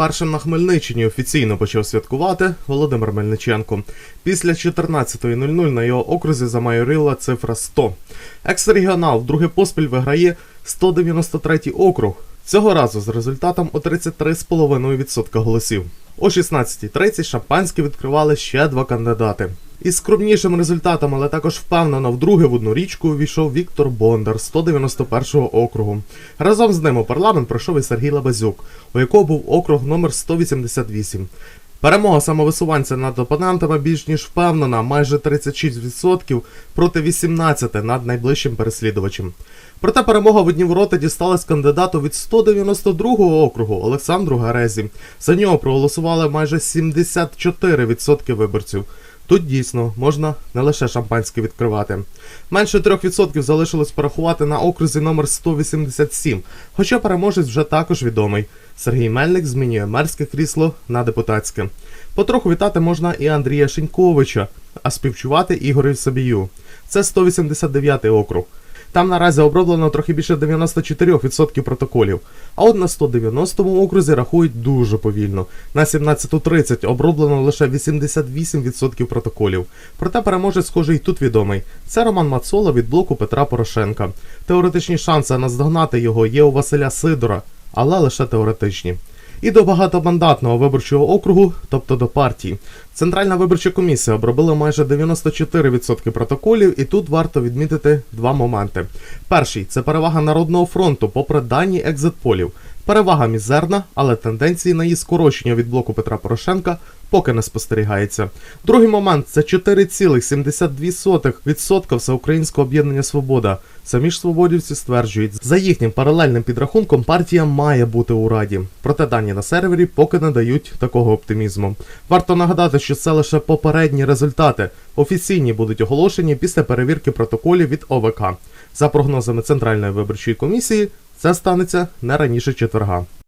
Першим на Хмельниччині офіційно почав святкувати Володимир Мельниченко. Після 14.00 на його окрузі замайорила цифра 100. Екс-регіонал вдруге поспіль виграє 193 округ. Цього разу з результатом у 33,5% голосів. О 16.30 шампанське відкривали ще два кандидати. Із скромнішим результатом, але також впевнено, вдруге в одну річку увійшов Віктор Бондар 191-го округу. Разом з ним у парламент пройшов і Сергій Лабазюк, у якого був округ номер 188. Перемога самовисуванця над опонентами більш ніж впевнена, майже 36% проти 18% над найближчим переслідувачем. Проте перемога в одні ворота дісталась кандидату від 192-го округу Олександру Гарезі. За нього проголосували майже 74% виборців. Тут дійсно можна не лише шампанське відкривати. Менше 3% залишилось порахувати на окрузі номер 187, хоча переможець вже також відомий. Сергій Мельник змінює мерське крісло на депутатське. Потроху вітати можна і Андрія Шеньковича, а співчувати Ігорю Собію. Це 189 округ. Там наразі оброблено трохи більше 94% протоколів, а от на 190-му окрузі рахують дуже повільно. На 17.30 оброблено лише 88% протоколів. Проте переможець схожий і тут відомий. Це Роман Мацола від блоку Петра Порошенка. Теоретичні шанси наздогнати його є у Василя Сидора, але лише теоретичні. І до багатомандатного виборчого округу, тобто до партії. Центральна виборча комісія обробила майже 94% протоколів, і тут варто відмітити два моменти. Перший це перевага Народного фронту, попри дані екзитполів. Перевага мізерна, але тенденції на її скорочення від блоку Петра Порошенка поки не спостерігається. Другий момент це 4,72% всеукраїнського об'єднання Свобода. Самі ж свободівці стверджують, за їхнім паралельним підрахунком партія має бути у раді. Проте дані на сервері поки не дають такого оптимізму. Варто нагадати, що це лише попередні результати. Офіційні будуть оголошені після перевірки протоколів від ОВК. За прогнозами Центральної виборчої комісії, це станеться не раніше четверга.